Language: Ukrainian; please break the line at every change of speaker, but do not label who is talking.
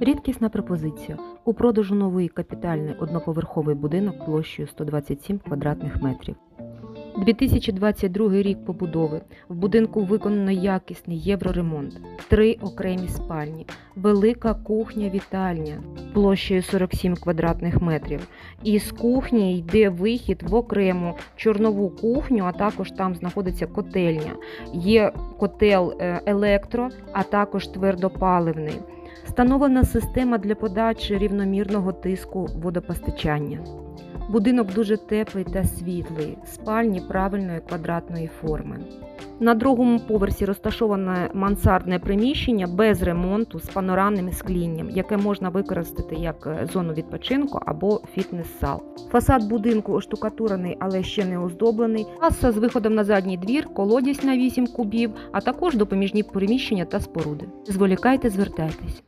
Рідкісна пропозиція. У продажу новий капітальний одноповерховий будинок площею 127 квадратних метрів. 2022 рік побудови. В будинку виконано якісний євроремонт, три окремі спальні, велика кухня-вітальня площею 47 квадратних метрів. І з кухні йде вихід в окрему чорнову кухню, а також там знаходиться котельня. Є котел е, електро, а також твердопаливний. Встановлена система для подачі рівномірного тиску водопостачання. Будинок дуже теплий та світлий, спальні правильної квадратної форми. На другому поверсі розташоване мансардне приміщення без ремонту з панорамним склінням, яке можна використати як е, зону відпочинку або фітнес-зал. Фасад будинку оштукатурений, але ще не оздоблений. Каса з виходом на задній двір, колодязь на 8 кубів, а також допоміжні приміщення та споруди. Зволікайте, звертайтесь.